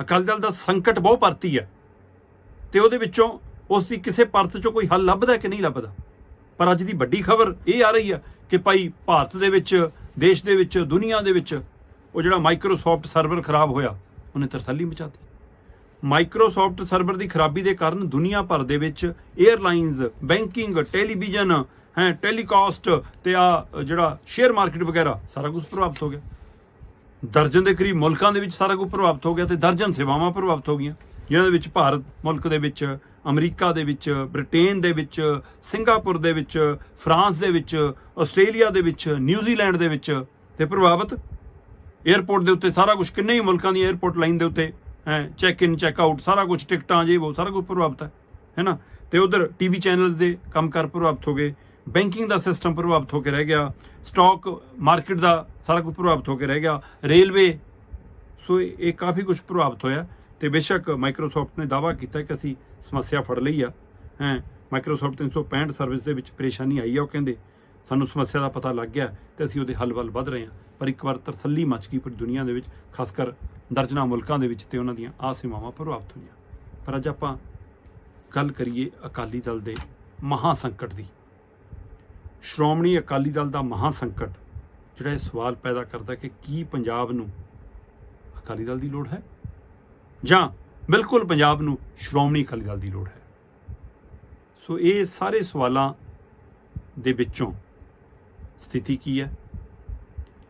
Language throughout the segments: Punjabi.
ਅਕਾਲੀ ਦਲ ਦਾ ਸੰਕਟ ਬਹੁਤ ਪਰਤੀ ਹੈ। ਤੇ ਉਹਦੇ ਵਿੱਚੋਂ ਉਸ ਦੀ ਕਿਸੇ ਪਰਤ ਚੋਂ ਕੋਈ ਹੱਲ ਲੱਭਦਾ ਕਿ ਨਹੀਂ ਲੱਭਦਾ? ਪਰ ਅੱਜ ਦੀ ਵੱਡੀ ਖਬਰ ਇਹ ਆ ਰਹੀ ਹੈ ਕਿ ਭਾਈ ਭਾਰਤ ਦੇ ਵਿੱਚ, ਦੇਸ਼ ਦੇ ਵਿੱਚ, ਦੁਨੀਆ ਦੇ ਵਿੱਚ ਉਹ ਜਿਹੜਾ ਮਾਈਕਰੋਸਾਫਟ ਸਰਵਰ ਖਰਾਬ ਹੋਇਆ, ਉਹਨੇ ਤਰਸੱਲੀ ਮਚਾਤੀ। ਮਾਈਕਰੋਸਾਫਟ ਸਰਵਰ ਦੀ ਖਰਾਬੀ ਦੇ ਕਾਰਨ ਦੁਨੀਆ ਭਰ ਦੇ ਵਿੱਚ 에ਅਰਲਾਈਨਸ ਬੈਂਕਿੰਗ ਟੈਲੀਵਿਜ਼ਨ ਹੈ ਟੈਲੀਕਾਸਟ ਤੇ ਆ ਜਿਹੜਾ ਸ਼ੇਅਰ ਮਾਰਕੀਟ ਵਗੈਰਾ ਸਾਰਾ ਕੁਝ ਪ੍ਰਭਾਵਿਤ ਹੋ ਗਿਆ। ਦਰਜਨ ਦੇ ਕਰੀਬ ਮੁਲਕਾਂ ਦੇ ਵਿੱਚ ਸਾਰਾ ਕੁਝ ਪ੍ਰਭਾਵਿਤ ਹੋ ਗਿਆ ਤੇ ਦਰਜਨ ਸੇਵਾਵਾਂ ਪ੍ਰਭਾਵਿਤ ਹੋ ਗਈਆਂ ਜਿਨ੍ਹਾਂ ਦੇ ਵਿੱਚ ਭਾਰਤ ਮੁਲਕ ਦੇ ਵਿੱਚ, ਅਮਰੀਕਾ ਦੇ ਵਿੱਚ, ਬ੍ਰਿਟੇਨ ਦੇ ਵਿੱਚ, ਸਿੰਗਾਪੁਰ ਦੇ ਵਿੱਚ, ਫਰਾਂਸ ਦੇ ਵਿੱਚ, ਆਸਟ੍ਰੇਲੀਆ ਦੇ ਵਿੱਚ, ਨਿਊਜ਼ੀਲੈਂਡ ਦੇ ਵਿੱਚ ਤੇ ਪ੍ਰਭਾਵਿਤ 에ਅਰਪੋਰਟ ਦੇ ਉੱਤੇ ਸਾਰਾ ਕੁਝ, ਕਿੰਨੇ ਹੀ ਮੁਲਕਾਂ ਦੀ 에ਅਰਪੋਰਟ ਲਾਈਨ ਦੇ ਉੱਤੇ, ਹੈ ਚੈੱਕ ਇਨ ਚੈੱਕ ਆਊਟ ਸਾਰਾ ਕੁਝ, ਟਿਕਟਾਂ ਜੇ ਉਹ ਸਾਰਾ ਕੁਝ ਪ੍ਰਭਾਵਿਤ ਹੈ ਹੈਨਾ ਤੇ ਉਧਰ ਟੀਵੀ ਚੈਨਲਸ ਦੇ ਕੰਮਕਾਰ ਪ੍ਰਭਾਵਿਤ ਹੋ ਗਏ ਬੈਂਕਿੰਗ ਦਾ ਸਿਸਟਮ ਪ੍ਰਭਾਵਿਤ ਹੋ ਕੇ ਰਹਿ ਗਿਆ, ਸਟਾਕ ਮਾਰਕੀਟ ਦਾ ਸਾਰਾ ਕੁਝ ਪ੍ਰਭਾਵਿਤ ਹੋ ਕੇ ਰਹਿ ਗਿਆ, ਰੇਲਵੇ, ਸੋ ਇਹ ਕਾਫੀ ਕੁਝ ਪ੍ਰਭਾਵਿਤ ਹੋਇਆ ਤੇ ਬੇਸ਼ੱਕ ਮਾਈਕਰੋਸਾਫਟ ਨੇ ਦਾਅਵਾ ਕੀਤਾ ਕਿ ਅਸੀਂ ਸਮੱਸਿਆ ਫੜ ਲਈ ਆ। ਹੈ ਮਾਈਕਰੋਸਾਫਟ 365 ਸਰਵਿਸ ਦੇ ਵਿੱਚ ਪਰੇਸ਼ਾਨੀ ਆਈ ਆ ਉਹ ਕਹਿੰਦੇ, ਸਾਨੂੰ ਸਮੱਸਿਆ ਦਾ ਪਤਾ ਲੱਗ ਗਿਆ ਤੇ ਅਸੀਂ ਉਹਦੇ ਹੱਲ ਵੱਲ ਵਧ ਰਹੇ ਹਾਂ। ਪਰ ਇੱਕ ਵਾਰ ਤਰਸੱਲੀ ਮੱਚ ਗਈ ਪੂਰੀ ਦੁਨੀਆ ਦੇ ਵਿੱਚ ਖਾਸ ਕਰ ਦਰਜਨਾ ਮੁਲਕਾਂ ਦੇ ਵਿੱਚ ਤੇ ਉਹਨਾਂ ਦੀਆਂ ਆ ਸੀਮਾਵਾਂ ਪ੍ਰਭਾਵਿਤ ਹੋਈਆਂ। ਪਰ ਅੱਜ ਆਪਾਂ ਗੱਲ ਕਰੀਏ ਅਕਾਲੀ ਦਲ ਦੇ ਮਹਾ ਸੰਕਟ ਦੀ। ਸ਼੍ਰੋਮਣੀ ਅਕਾਲੀ ਦਲ ਦਾ ਮਹਾ ਸੰਕਟ ਜਿਹੜਾ ਇਹ ਸਵਾਲ ਪੈਦਾ ਕਰਦਾ ਕਿ ਕੀ ਪੰਜਾਬ ਨੂੰ ਅਕਾਲੀ ਦਲ ਦੀ ਲੋੜ ਹੈ? ਜਾਂ ਬਿਲਕੁਲ ਪੰਜਾਬ ਨੂੰ ਸ਼੍ਰੋਮਣੀ ਅਕਾਲੀ ਦਲ ਦੀ ਲੋੜ ਹੈ? ਸੋ ਇਹ ਸਾਰੇ ਸਵਾਲਾਂ ਦੇ ਵਿੱਚੋਂ ਸਥਿਤੀ ਕੀ ਹੈ?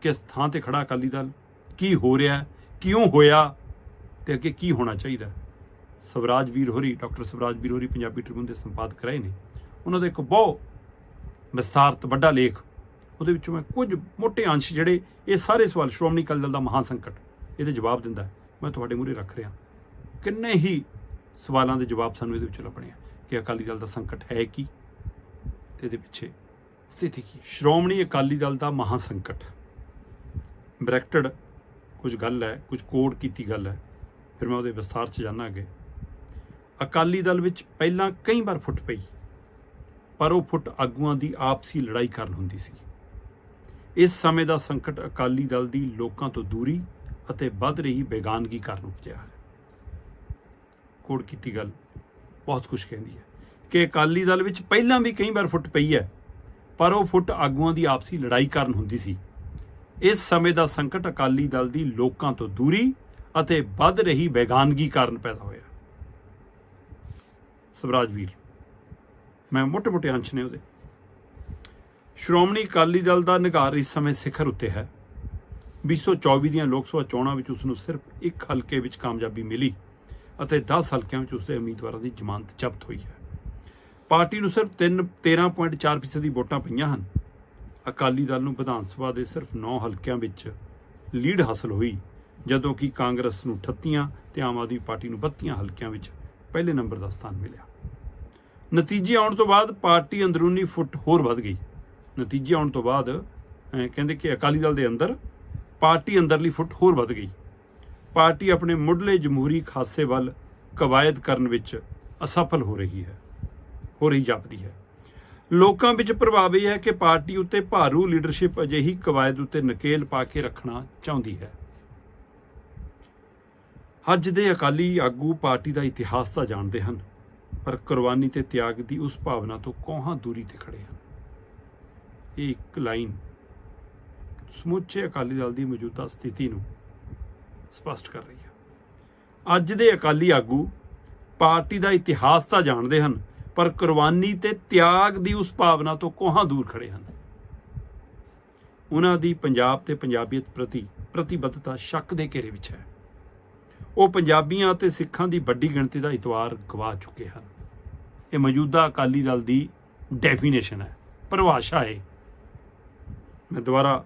ਕਿਸ ਥਾਂ ਤੇ ਖੜਾ ਅਕਾਲੀ ਦਲ? ਕੀ ਹੋ ਰਿਹਾ ਕਿਉਂ ਹੋਇਆ? ਤੇ ਅੱਗੇ ਕੀ ਹੋਣਾ ਚਾਹੀਦਾ? ਸਵਰਾਜ ਵੀਰ ਹੋਰੀ, ਡਾਕਟਰ ਸਵਰਾਜ ਵੀਰ ਹੋਰੀ, ਪੰਜਾਬੀ ਟ੍ਰਿਬਿਊਨ ਦੇ ਸੰਪਾਦਕ ਰਹੇ ਨੇ। ਉਹਨਾਂ ਦਾ ਇੱਕ ਬਹੁਤ ਵਿਸਥਾਰਤ ਵੱਡਾ ਲੇਖ। ਉਹਦੇ ਵਿੱਚੋਂ ਮੈਂ ਕੁਝ ਮੋٹے ਅੰਸ਼ ਜਿਹੜੇ ਇਹ ਸਾਰੇ ਸਵਾਲ ਸ਼੍ਰੋਮਣੀ ਅਕਾਲੀ ਦਲ ਦਾ ਮਹਾ ਸੰਕਟ, ਇਹਦੇ ਜਵਾਬ ਦਿੰਦਾ ਮੈਂ ਤੁਹਾਡੇ ਮੂਹਰੇ ਰੱਖ ਰਿਹਾ। ਕਿੰਨੇ ਹੀ ਸਵਾਲਾਂ ਦੇ ਜਵਾਬ ਸਾਨੂੰ ਇਹਦੇ ਵਿੱਚੋਂ ਲੱਭਣੇ ਆ ਕਿ ਅਕਾਲੀ ਦਲ ਦਾ ਸੰਕਟ ਹੈ ਕੀ ਤੇ ਇਹਦੇ ਪਿੱਛੇ ਸਥਿਤੀ ਕੀ। ਸ਼੍ਰੋਮਣੀ ਅਕਾਲੀ ਦਲ ਦਾ ਮਹਾ ਸੰਕਟ। ਬ੍ਰੈਕਟਡ ਕੁਝ ਗੱਲ ਹੈ, ਕੁਝ ਕੋਡ ਕੀਤੀ ਗੱਲ ਹੈ। ਫਿਰ ਮੈਂ ਉਹਦੇ ਵਿਸਥਾਰ 'ਚ ਜਾਣਾ ਅੱਗੇ। ਅਕਾਲੀ ਦਲ ਵਿੱਚ ਪਹਿਲਾਂ ਕਈ ਵਾਰ ਫੁੱਟ ਪਈ। ਪਰ ਉਹ ਫੁੱਟ ਆਗੂਆਂ ਦੀ ਆਪਸੀ ਲੜਾਈ ਕਾਰਨ ਹੁੰਦੀ ਸੀ। ਇਸ ਸਮੇਂ ਦਾ ਸੰਕਟ ਅਕਾਲੀ ਦਲ ਦੀ ਲੋਕਾਂ ਤੋਂ ਦੂਰੀ ਅਤੇ ਵੱਧ ਰਹੀ ਬੇਗਾਨਗੀ ਕਾਰਨ ਉਪਜਿਆ ਹੈ। ਕੋੜ ਕੀਤੀ ਗੱਲ ਬਹੁਤ ਕੁਝ ਕਹਿੰਦੀ ਹੈ ਕਿ ਅਕਾਲੀ ਦਲ ਵਿੱਚ ਪਹਿਲਾਂ ਵੀ ਕਈ ਵਾਰ ਫੁੱਟ ਪਈ ਹੈ, ਪਰ ਉਹ ਫੁੱਟ ਆਗੂਆਂ ਦੀ ਆਪਸੀ ਲੜਾਈ ਕਾਰਨ ਹੁੰਦੀ ਸੀ। ਇਸ ਸਮੇਂ ਦਾ ਸੰਕਟ ਅਕਾਲੀ ਦਲ ਦੀ ਲੋਕਾਂ ਤੋਂ ਦੂਰੀ ਅਤੇ ਵੱਧ ਰਹੀ ਬੇਗਾਨਗੀ ਕਾਰਨ ਪੈਦਾ ਹੋਇਆ। ਸਵਰਾਜ ਵੀਰ ਮੈਂ ਮੋਟੇ-ਮੋਟੇ ਅੰਸ਼ ਨੇ ਉਹਦੇ। ਸ਼੍ਰੋਮਣੀ ਅਕਾਲੀ ਦਲ ਦਾ ਨਿਗਾਰ ਇਸ ਸਮੇਂ ਸਿਖਰ ਉੱਤੇ ਹੈ। 2024 ਦੀਆਂ ਲੋਕ ਸਭਾ ਚੋਣਾਂ ਵਿੱਚ ਉਸ ਨੂੰ ਸਿਰਫ ਇੱਕ ਹਲਕੇ ਵਿੱਚ ਕਾਮਯਾਬੀ ਮਿਲੀ ਅਤੇ 10 ਹਲਕਿਆਂ ਵਿੱਚ ਉਸਦੇ ਉਮੀਦਵਾਰਾਂ ਦੀ ਜ਼ਮਾਨਤ ਜ਼ਬਤ ਹੋਈ ਹੈ। ਪਾਰਟੀ ਨੂੰ ਸਿਰਫ 3 13.4% ਦੀ ਵੋਟਾਂ ਪਈਆਂ ਹਨ। ਅਕਾਲੀ ਦਲ ਨੂੰ ਵਿਧਾਨ ਸਭਾ ਦੇ ਸਿਰਫ 9 ਹਲਕਿਆਂ ਵਿੱਚ ਲੀਡ ਹਾਸਲ ਹੋਈ, ਜਦੋਂ ਕਿ ਕਾਂਗਰਸ ਨੂੰ 38 ਤੇ ਆਮ ਆਦਮੀ ਪਾਰਟੀ ਨੂੰ 32 ਹਲਕਿਆਂ ਵਿੱਚ ਪਹਿਲੇ ਨੰਬਰ ਦਾ ਸਥਾਨ ਮਿਲਿਆ। ਨਤੀਜੇ ਆਉਣ ਤੋਂ ਬਾਅਦ ਪਾਰਟੀ ਅੰਦਰੂਨੀ ਫੁੱਟ ਹੋਰ ਵੱਧ ਗਈ। ਨਤੀਜੇ ਆਉਣ ਤੋਂ ਬਾਅਦ ਕਹਿੰਦੇ ਕਿ ਅਕਾਲੀ ਦਲ ਦੇ ਅੰਦਰ ਪਾਰਟੀ ਅੰਦਰਲੀ ਫੁੱਟ ਹੋਰ ਵੱਧ ਗਈ। ਪਾਰਟੀ ਆਪਣੇ ਮੁੱਢਲੇ ਜਮਹੂਰੀ ਖਾਸੇ ਵੱਲ ਕਵਾਇਦ ਕਰਨ ਵਿੱਚ ਅਸਫਲ ਹੋ ਰਹੀ ਹੈ, ਹੋ ਰਹੀ ਜਾਪਦੀ ਹੈ। ਲੋਕਾਂ ਵਿੱਚ ਪ੍ਰਭਾਵ ਇਹ ਹੈ ਕਿ ਪਾਰਟੀ ਉੱਤੇ ਭਾਰੂ ਲੀਡਰਸ਼ਿਪ ਅਜਿਹੀ ਕਵਾਇਦ ਉੱਤੇ ਨਕੇਲ ਪਾ ਕੇ ਰੱਖਣਾ ਚਾਹੁੰਦੀ ਹੈ। ਅੱਜ ਦੇ ਅਕਾਲੀ ਆਗੂ ਪਾਰਟੀ ਦਾ ਇਤਿਹਾਸ ਤਾਂ ਜਾਣਦੇ ਹਨ। ਪਰ ਕੁਰਬਾਨੀ ਤੇ ਤਿਆਗ ਦੀ ਉਸ ਭਾਵਨਾ ਤੋਂ ਕੋਹਾਂ ਦੂਰੀ ਤੇ ਖੜੇ ਹਨ? ਇਹ ਇੱਕ ਲਾਈਨ ਸਮੁੱਚੇ ਅਕਾਲੀ ਦਲ ਦੀ ਮੌਜੂਦਾ ਸਥਿਤੀ ਨੂੰ ਸਪਸ਼ਟ ਕਰ ਰਹੀ ਹੈ। ਅੱਜ ਦੇ ਅਕਾਲੀ ਆਗੂ ਪਾਰਟੀ ਦਾ ਇਤਿਹਾਸ ਤਾਂ ਜਾਣਦੇ ਹਨ, ਪਰ ਕੁਰਬਾਨੀ ਤੇ ਤਿਆਗ ਦੀ ਉਸ ਭਾਵਨਾ ਤੋਂ ਕੋਹਾਂ ਦੂਰ ਖੜੇ ਹਨ? ਉਹਨਾਂ ਦੀ ਪੰਜਾਬ ਤੇ ਪੰਜਾਬੀਅਤ ਪ੍ਰਤੀ ਪ੍ਰਤੀਬੱਧਤਾ ਸ਼ੱਕ ਦੇ ਘੇਰੇ ਵਿੱਚ ਹੈ। ਉਹ ਪੰਜਾਬੀਆਂ ਅਤੇ ਸਿੱਖਾਂ ਦੀ ਵੱਡੀ ਗਿਣਤੀ ਦਾ ਇਤਵਾਰ ਗਵਾ ਚੁੱਕੇ ਹਨ। ਇਹ ਮੌਜੂਦਾ ਅਕਾਲੀ ਦਲ ਦੀ ਡੈਫੀਨੇਸ਼ਨ ਹੈ। ਪਰਿਭਾਸ਼ਾ ਹੈ ਮੈਂ ਦੁਬਾਰਾ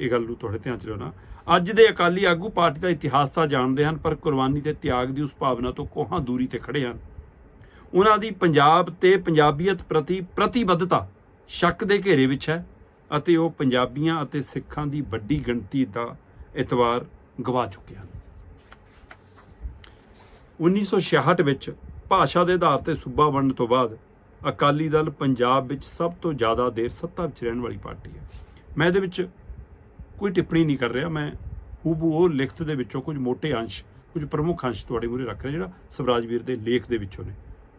ਇਹ ਗੱਲ ਨੂੰ ਤੁਹਾਡੇ ਧਿਆਨ ਚ ਲਿਆਉਣਾ। ਅੱਜ ਦੇ ਅਕਾਲੀ ਆਗੂ ਪਾਰਟੀ ਦਾ ਇਤਿਹਾਸ ਤਾਂ ਜਾਣਦੇ ਹਨ, ਪਰ ਕੁਰਬਾਨੀ ਤੇ ਤਿਆਗ ਦੀ ਉਸ ਭਾਵਨਾ ਤੋਂ ਕੋਹਾਂ ਦੂਰੀ ਤੇ ਖੜੇ ਹਨ। ਉਹਨਾਂ ਦੀ ਪੰਜਾਬ ਤੇ ਪੰਜਾਬੀਅਤ ਪ੍ਰਤੀ ਪ੍ਰਤੀਬੱਧਤਾ ਸ਼ੱਕ ਦੇ ਘੇਰੇ ਵਿੱਚ ਹੈ ਅਤੇ ਉਹ ਪੰਜਾਬੀਆਂ ਅਤੇ ਸਿੱਖਾਂ ਦੀ ਵੱਡੀ ਗਿਣਤੀ ਦਾ ਇਤਵਾਰ ਗਵਾ ਚੁੱਕੇ ਹਨ। 1966 ਵਿੱਚ ਭਾਸ਼ਾ ਦੇ ਆਧਾਰ ਤੇ ਸੂਬਾ ਬਣਨ ਤੋਂ ਬਾਅਦ ਅਕਾਲੀ ਦਲ ਪੰਜਾਬ ਵਿੱਚ ਸਭ ਤੋਂ ਜ਼ਿਆਦਾ ਦੇਰ ਸੱਤਾ ਵਿੱਚ ਰਹਿਣ ਵਾਲੀ ਪਾਰਟੀ ਹੈ। ਮੈਂ ਇਹਦੇ ਵਿੱਚ ਕੋਈ ਟਿੱਪਣੀ ਨਹੀਂ ਕਰ ਰਿਹਾ। ਮੈਂ ਹੂਬੂ ਉਹ ਲਿਖਤ ਦੇ ਵਿੱਚੋਂ ਕੁਝ ਮੋٹے ਅੰਸ਼, ਕੁਝ ਪ੍ਰਮੁੱਖ ਅੰਸ਼ ਤੁਹਾਡੇ ਮੂਹਰੇ ਰੱਖ ਰਿਹਾ, ਜਿਹੜਾ ਸਵਰਾਜਵੀਰ ਦੇ ਲੇਖ ਦੇ ਵਿੱਚੋਂ ਨੇ।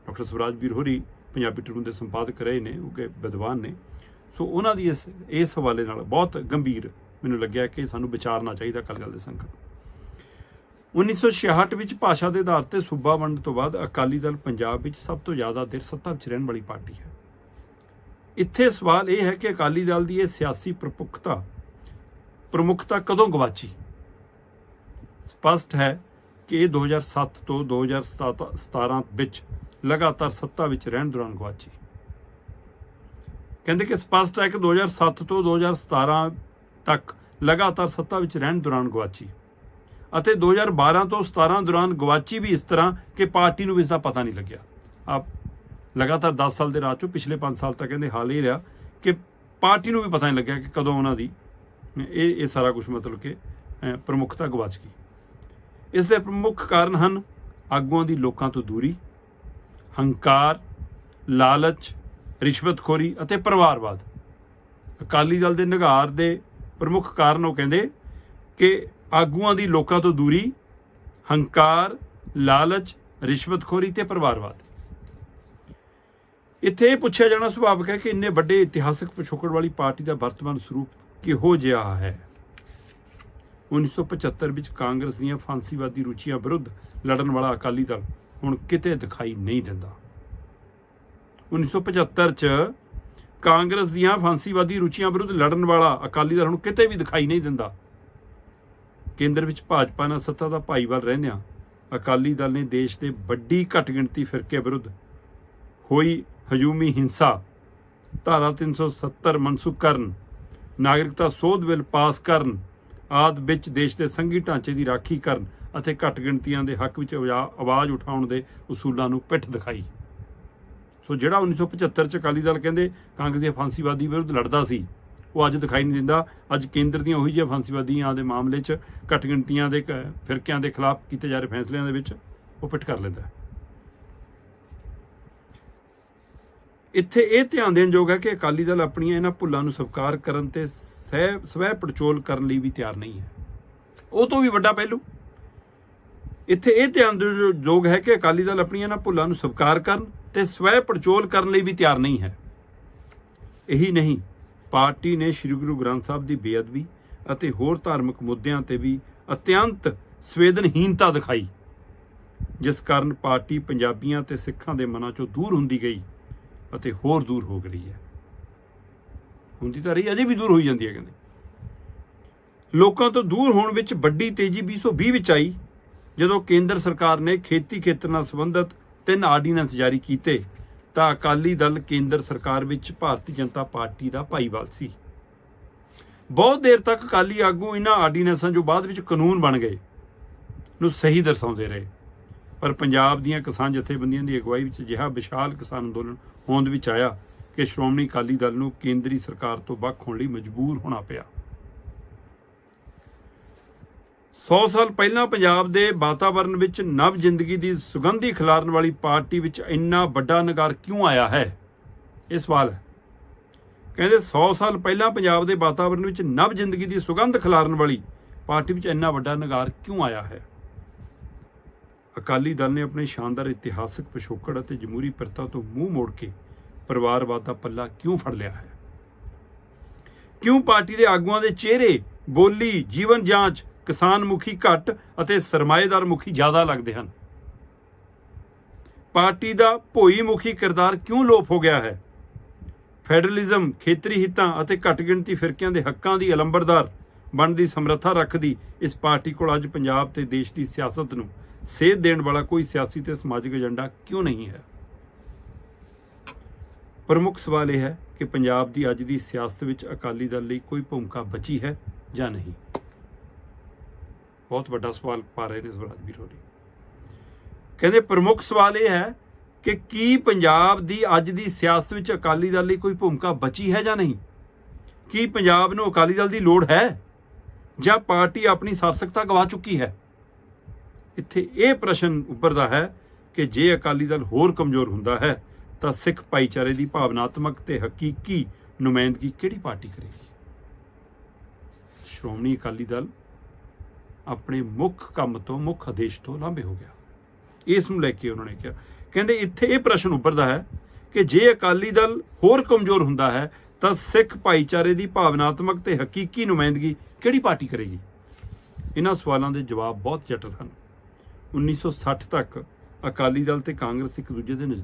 ਡਾਕਟਰ ਸਵਰਾਜ ਵੀਰ ਹੋਰੀ ਪੰਜਾਬੀ ਟ੍ਰਿਬਿਊਨ ਦੇ ਸੰਪਾਦਕ ਰਹੇ ਨੇ, ਉਹ ਕਿ ਵਿਦਵਾਨ ਨੇ। ਸੋ ਉਹਨਾਂ ਦੀ ਇਸ ਇਸ ਹਵਾਲੇ ਨਾਲ ਬਹੁਤ ਗੰਭੀਰ ਮੈਨੂੰ ਲੱਗਿਆ ਕਿ ਸਾਨੂੰ ਵਿਚਾਰਨਾ ਚਾਹੀਦਾ ਅਕਾਲੀ ਦਲ ਦੇ ਸੰਕਟ 1966 ਵਿੱਚ ਭਾਸ਼ਾ ਦੇ ਆਧਾਰ ਤੇ ਸੂਬਾ ਵੰਡ ਤੋਂ ਬਾਅਦ ਅਕਾਲੀ ਦਲ ਪੰਜਾਬ ਵਿੱਚ ਸਭ ਤੋਂ ਜ਼ਿਆਦਾ ਦੇਰ ਸੱਤਾ ਵਿੱਚ ਰਹਿਣ ਵਾਲੀ ਪਾਰਟੀ ਹੈ। ਇੱਥੇ ਸਵਾਲ ਇਹ ਹੈ ਕਿ ਅਕਾਲੀ ਦਲ ਦੀ ਇਹ ਸਿਆਸੀ ਪ੍ਰਮੁੱਖਤਾ ਪ੍ਰਮੁੱਖਤਾ ਕਦੋਂ ਗਵਾਚੀ? ਸਪਸ਼ਟ ਹੈ ਕਿ ਇਹ 2007 ਤੋਂ 2017 ਵਿੱਚ ਲਗਾਤਾਰ ਸੱਤਾ ਵਿੱਚ ਰਹਿਣ ਦੌਰਾਨ ਗਵਾਚੀ। ਕਹਿੰਦੇ ਕਿ ਸਪਸ਼ਟ ਹੈ ਕਿ 2007 ਤੋਂ 2017 ਤੱਕ ਲਗਾਤਾਰ ਸੱਤਾ ਵਿੱਚ ਰਹਿਣ ਦੌਰਾਨ ਗਵਾਚੀ। ਅਤੇ 2012 ਤੋਂ 17 ਦੌਰਾਨ ਗਵਾਚੀ ਵੀ ਇਸ ਤਰ੍ਹਾਂ ਕਿ ਪਾਰਟੀ ਨੂੰ ਵੀ ਇਸ ਦਾ ਪਤਾ ਨਹੀਂ ਲੱਗਿਆ। ਆਪ ਲਗਾਤਾਰ 10 ਸਾਲ ਦੇ ਰਾਜ ਚੋਂ ਪਿਛਲੇ 5 ਸਾਲ ਤੱਕ ਕਹਿੰਦੇ ਹਾਲ ਹੀ ਰਿਹਾ ਕਿ ਪਾਰਟੀ ਨੂੰ ਵੀ ਪਤਾ ਨਹੀਂ ਲੱਗਿਆ ਕਿ ਕਦੋਂ ਉਹਨਾਂ ਦੀ ਇਹ ਇਹ ਸਾਰਾ ਕੁਝ ਮਤਲਬ ਕਿ ਪ੍ਰਮੁੱਖਤਾ ਗਵਾਚ ਗਈ। ਇਸ ਦੇ ਪ੍ਰਮੁੱਖ ਕਾਰਨ ਹਨ ਆਗੂਆਂ ਦੀ ਲੋਕਾਂ ਤੋਂ ਦੂਰੀ, ਹੰਕਾਰ, ਲਾਲਚ, ਰਿਸ਼ਵਤਖੋਰੀ ਅਤੇ ਪਰਿਵਾਰਵਾਦ। ਅਕਾਲੀ ਦਲ ਦੇ ਨਿਗਾਰ ਦੇ ਪ੍ਰਮੁੱਖ ਕਾਰਨ ਉਹ ਕਹਿੰਦੇ ਕਿ ਆਗੂਆਂ ਦੀ ਲੋਕਾਂ ਤੋਂ ਦੂਰੀ, ਹੰਕਾਰ, ਲਾਲਚ, ਰਿਸ਼ਵਤਖੋਰੀ ਤੇ ਪਰਿਵਾਰਵਾਦ। ਇੱਥੇ ਇਹ ਪੁੱਛਿਆ ਜਾਣਾ ਸੁਭਾਵਿਕ ਹੈ ਕਿ ਇੰਨੇ ਵੱਡੇ ਇਤਿਹਾਸਕ ਪਿਛੋਕੜ ਵਾਲੀ ਪਾਰਟੀ ਦਾ ਵਰਤਮਾਨ ਸਰੂਪ ਕਿਹੋ ਜਿਹਾ ਹੈ? 1975 ਵਿੱਚ ਕਾਂਗਰਸ ਦੀਆਂ ਫਾਂਸੀਵਾਦੀ ਰੁਚੀਆਂ ਵਿਰੁੱਧ ਲੜਨ ਵਾਲਾ ਅਕਾਲੀ ਦਲ ਹੁਣ ਕਿਤੇ ਦਿਖਾਈ ਨਹੀਂ ਦਿੰਦਾ। 1975 ਚ ਕਾਂਗਰਸ ਦੀਆਂ ਫਾਂਸੀਵਾਦੀ ਰੁਚੀਆਂ ਵਿਰੁੱਧ ਲੜਨ ਵਾਲਾ ਅਕਾਲੀ ਦਲ ਹੁਣ ਕਿਤੇ ਵੀ ਦਿਖਾਈ ਨਹੀਂ ਦਿੰਦਾ। ਕੇਂਦਰ ਵਿੱਚ ਭਾਜਪਾ ਨਾਲ ਸੱਤਾ ਦਾ ਭਾਈਵਾਲ ਰਹਿੰਦਿਆਂ ਅਕਾਲੀ ਦਲ ਨੇ ਦੇਸ਼ ਦੇ ਵੱਡੀ ਘੱਟ ਗਿਣਤੀ ਫਿਰਕੇ ਵਿਰੁੱਧ ਹੋਈ ਹਜੂਮੀ ਹਿੰਸਾ। ਧਾਰਾ 370 ਮਨਸੂਖ ਕਰਨ, ਨਾਗਰਿਕਤਾ ਸੋਧ ਬਿੱਲ ਪਾਸ ਕਰਨ, ਆਦ ਵਿੱਚ ਦੇਸ਼ ਦੇ ਸੰਘੀ ਢਾਂਚੇ ਦੀ ਰਾਖੀ ਕਰਨ ਅਤੇ ਘੱਟ ਗਿਣਤੀਆਂ ਦੇ ਹੱਕ ਵਿੱਚ ਆਵਾਜ਼ ਉਠਾਉਣ ਦੇ ਉਸੂਲਾਂ ਨੂੰ ਪਿੱਠ ਦਿਖਾਈ। ਸੋ ਜਿਹੜਾ 1975 ਚ ਅਕਾਲੀ ਦਲ ਕਹਿੰਦੇ ਕਾਂਗਰਸ ਦੇ ਫਾਂਸੀਵਾਦੀ ਵਿਰੁੱਧ ਲੜਦਾ ਸੀ ਉਹ ਅੱਜ ਦਿਖਾਈ ਨਹੀਂ ਦਿੰਦਾ। ਅੱਜ ਕੇਂਦਰ ਦੀਆਂ ਉਹੀ ਜਿਹੀਆਂ ਫਾਂਸੀਵਾਦੀਆਂ ਦੇ ਮਾਮਲੇ 'ਚ ਘੱਟ ਗਿਣਤੀਆਂ ਦੇ ਕ- ਫਿਰਕਿਆਂ ਦੇ ਖਿਲਾਫ ਕੀਤੇ ਜਾ ਰਹੇ ਫੈਸਲਿਆਂ ਦੇ ਵਿੱਚ ਉਹ ਪਿੱਠ ਕਰ ਲੈਂਦਾ। ਇੱਥੇ ਇਹ ਧਿਆਨ ਦੇਣ ਯੋਗ ਹੈ ਕਿ ਅਕਾਲੀ ਦਲ ਆਪਣੀਆਂ ਇਹਨਾਂ ਭੁੱਲਾਂ ਨੂੰ ਸਵੀਕਾਰ ਕਰਨ ਤੇ ਸਹਿ, ਸਵੈ ਪੜਚੋਲ ਕਰਨ ਲਈ ਵੀ ਤਿਆਰ ਨਹੀਂ ਹੈ। ਉਹ ਤੋਂ ਵੀ ਵੱਡਾ ਪਹਿਲੂ। ਇੱਥੇ ਇਹ ਧਿਆਨ ਦੇਣ ਯੋਗ ਹੈ ਕਿ ਅਕਾਲੀ ਦਲ ਆਪਣੀਆਂ ਇਹਨਾਂ ਭੁੱਲਾਂ ਨੂੰ ਸਵੀਕਾਰ ਕਰਨ ਤੇ ਸਵੈ ਪੜਚੋਲ ਕਰਨ ਲਈ ਵੀ ਤਿਆਰ ਨਹੀਂ ਹੈ। ਇਹੀ ਨਹੀਂ ਪਾਰਟੀ ਨੇ ਸ੍ਰੀ ਗੁਰੂ ਗ੍ਰੰਥ ਸਾਹਿਬ ਦੀ ਬੇਅਦਬੀ ਅਤੇ ਹੋਰ ਧਾਰਮਿਕ ਮੁੱਦਿਆਂ ਤੇ ਵੀ ਅਤਿਅੰਤ ਸੰਵੇਦਨਹੀਨਤਾ ਦਿਖਾਈ, ਜਿਸ ਕਾਰਨ ਪਾਰਟੀ ਪੰਜਾਬੀਆਂ ਤੇ ਸਿੱਖਾਂ ਦੇ ਮਨਾਂ ਚੋਂ ਦੂਰ ਹੁੰਦੀ ਗਈ ਅਤੇ ਹੋਰ ਦੂਰ ਹੋ ਗਈ ਹੈ। ਹੁੰਦੀ ਤਾਂ ਰਹੀ, ਅਜੇ ਵੀ ਦੂਰ ਹੋਈ ਜਾਂਦੀ ਹੈ ਕਹਿੰਦੇ। ਲੋਕਾਂ ਤੋਂ ਦੂਰ ਹੋਣ ਵਿੱਚ ਵੱਡੀ ਤੇਜ਼ੀ 2020 ਵਿੱਚ ਆਈ, ਜਦੋਂ ਕੇਂਦਰ ਸਰਕਾਰ ਨੇ ਖੇਤੀ ਖੇਤਰ ਨਾਲ ਸੰਬੰਧਿਤ ਤਿੰਨ ਆਰਡੀਨੈਂਸ ਜਾਰੀ ਕੀਤੇ। ਤਾਂ ਅਕਾਲੀ ਦਲ ਕੇਂਦਰ ਸਰਕਾਰ ਵਿੱਚ ਭਾਰਤੀ ਜਨਤਾ ਪਾਰਟੀ ਦਾ ਭਾਈਵਾਲ ਸੀ। ਬਹੁਤ ਦੇਰ ਤੱਕ ਅਕਾਲੀ ਆਗੂ ਇਹਨਾਂ ਆਰਡੀਨੈਂਸਾਂ ਜੋ ਬਾਅਦ ਵਿੱਚ ਕਾਨੂੰਨ ਬਣ ਗਏ ਨੂੰ ਸਹੀ ਦਰਸਾਉਂਦੇ ਰਹੇ। ਪਰ ਪੰਜਾਬ ਦੀਆਂ ਕਿਸਾਨ ਜਥੇਬੰਦੀਆਂ ਦੀ ਅਗਵਾਈ ਵਿੱਚ ਅਜਿਹਾ ਵਿਸ਼ਾਲ ਕਿਸਾਨ ਅੰਦੋਲਨ ਹੋਂਦ ਵਿੱਚ ਆਇਆ ਕਿ ਸ਼੍ਰੋਮਣੀ ਅਕਾਲੀ ਦਲ ਨੂੰ ਕੇਂਦਰੀ ਸਰਕਾਰ ਤੋਂ ਵੱਖ ਹੋਣ ਲਈ ਮਜਬੂਰ ਹੋਣਾ ਪਿਆ। 100 ਸਾਲ ਪਹਿਲਾਂ ਪੰਜਾਬ ਦੇ ਵਾਤਾਵਰਣ ਵਿੱਚ ਨਵ ਜ਼ਿੰਦਗੀ ਦੀ ਸੁਗੰਧੀ ਖਿਲਾਰਨ ਵਾਲੀ ਪਾਰਟੀ ਵਿੱਚ ਇੰਨਾ ਵੱਡਾ ਨਗਾਰ ਕਿਉਂ ਆਇਆ ਹੈ? ਇਹ ਸਵਾਲ ਹੈ। ਕਹਿੰਦੇ 100 ਸਾਲ ਪਹਿਲਾਂ ਪੰਜਾਬ ਦੇ ਵਾਤਾਵਰਣ ਵਿੱਚ ਨਵ ਜ਼ਿੰਦਗੀ ਦੀ ਸੁਗੰਧ ਖਿਲਾਰਨ ਵਾਲੀ ਪਾਰਟੀ ਵਿੱਚ ਇੰਨਾ ਵੱਡਾ ਨਗਾਰ ਕਿਉਂ ਆਇਆ ਹੈ? ਅਕਾਲੀ ਦਲ ਨੇ ਆਪਣੇ ਸ਼ਾਨਦਾਰ ਇਤਿਹਾਸਕ ਪਿਛੋਕੜ ਅਤੇ ਜਮਹੂਰੀ ਪ੍ਰਥਾ ਤੋਂ ਮੂੰਹ ਮੋੜ ਕੇ ਪਰਿਵਾਰਵਾਦ ਦਾ ਪੱਲਾ ਕਿਉਂ ਫੜ ਲਿਆ ਹੈ? ਕਿਉਂ ਪਾਰਟੀ ਦੇ ਆਗੂਆਂ ਦੇ ਚਿਹਰੇ, ਬੋਲੀ, ਜੀਵਨ ਜਾਂਚ ਕਿਸਾਨ ਮੁਖੀ ਘੱਟ ਅਤੇ ਸਰਮਾਏਦਾਰ ਮੁਖੀ ਜ਼ਿਆਦਾ ਲੱਗਦੇ ਹਨ। ਪਾਰਟੀ ਦਾ ਭੋਈ ਮੁਖੀ ਕਿਰਦਾਰ ਕਿਉਂ ਲੋਪ ਹੋ ਗਿਆ ਹੈ? ਫੈਡਰਲਿਜ਼ਮ ਖੇਤਰੀ ਹਿੱਤਾਂ ਅਤੇ ਘੱਟ ਗਿਣਤੀ ਫਿਰਕਿਆਂ ਦੇ ਹੱਕਾਂ ਦੀ ਅਲੰਬਰਦਾਰ ਬਣਨ ਦੀ ਸਮਰੱਥਾ ਰੱਖਦੀ ਇਸ ਪਾਰਟੀ ਕੋਲ ਅੱਜ ਪੰਜਾਬ ਤੇ ਦੇਸ਼ ਦੀ ਸਿਆਸਤ ਨੂੰ ਸੇਧ ਦੇਣ ਵਾਲਾ ਕੋਈ ਸਿਆਸੀ ਤੇ ਸਮਾਜਿਕ ਏਜੰਡਾ ਕਿਉਂ ਨਹੀਂ ਹੈ? ਪ੍ਰਮੁੱਖ ਸਵਾਲ ਇਹ ਹੈ ਕਿ ਪੰਜਾਬ ਦੀ ਅੱਜ ਦੀ ਸਿਆਸਤ ਵਿੱਚ ਅਕਾਲੀ ਦਲ ਲਈ ਕੋਈ ਭੂਮਿਕਾ ਬਚੀ ਹੈ ਜਾਂ ਨਹੀਂ? ਬਹੁਤ ਵੱਡਾ ਸਵਾਲ ਪਾ ਰਹੇ ਨੇ ਸਵਰਾਜ ਵੀਰ ਹੋਰੀ ਕਹਿੰਦੇ ਪ੍ਰਮੁੱਖ ਸਵਾਲ ਇਹ ਹੈ ਕਿ ਕੀ ਪੰਜਾਬ ਦੀ ਅੱਜ ਦੀ ਸਿਆਸਤ ਵਿੱਚ ਅਕਾਲੀ ਦਲ ਲਈ ਕੋਈ ਭੂਮਿਕਾ ਬਚੀ ਹੈ ਜਾਂ ਨਹੀਂ? ਕੀ ਪੰਜਾਬ ਨੂੰ ਅਕਾਲੀ ਦਲ ਦੀ ਲੋੜ ਹੈ? ਜਾਂ ਪਾਰਟੀ ਆਪਣੀ ਸਾਰਥਕਤਾ ਗਵਾ ਚੁੱਕੀ ਹੈ? ਇੱਥੇ ਇਹ ਪ੍ਰਸ਼ਨ ਉੱਭਰਦਾ ਹੈ ਕਿ ਜੇ ਅਕਾਲੀ ਦਲ ਹੋਰ ਕਮਜ਼ੋਰ ਹੁੰਦਾ ਹੈ, ਤਾਂ ਸਿੱਖ ਭਾਈਚਾਰੇ ਦੀ ਭਾਵਨਾਤਮਕ ਤੇ ਹਕੀਕੀ ਨੁਮਾਇੰਦਗੀ ਕਿਹੜੀ ਪਾਰਟੀ ਕਰੇਗੀ? ਸ਼੍ਰੋਮਣੀ ਅਕਾਲੀ ਦਲ ਆਪਣੇ ਮੁੱਖ ਕੰਮ ਤੋਂ, ਮੁੱਖ ਆਦੇਸ਼ ਤੋਂ ਲਾਂਭੇ ਹੋ ਗਿਆ। ਇਸ ਨੂੰ ਲੈ ਕੇ ਉਹਨਾਂ ਨੇ ਕਿਹਾ। ਕਹਿੰਦੇ, ਇੱਥੇ ਇਹ ਪ੍ਰਸ਼ਨ ਉੱਭਰਦਾ ਹੈ ਕਿ ਜੇ ਅਕਾਲੀ ਦਲ ਹੋਰ ਕਮਜ਼ੋਰ ਹੁੰਦਾ ਹੈ, ਤਾਂ ਸਿੱਖ ਭਾਈਚਾਰੇ ਦੀ ਭਾਵਨਾਤਮਕ ਤੇ ਹਕੀਕੀ ਨੁਮਾਇੰਦਗੀ ਕਿਹੜੀ ਪਾਰਟੀ ਕਰੇਗੀ? ਇਹਨਾਂ ਸਵਾਲਾਂ ਦੇ ਜਵਾਬ ਬਹੁਤ ਜਟਲ ਹਨ। 1960 ਤੱਕ ਅਕਾਲੀ ਦਲ ਤੇ ਕਾਂਗਰਸ ਇੱਕ ਦੂਜੇ ਦੇ ਨਜ਼ਦੀਕ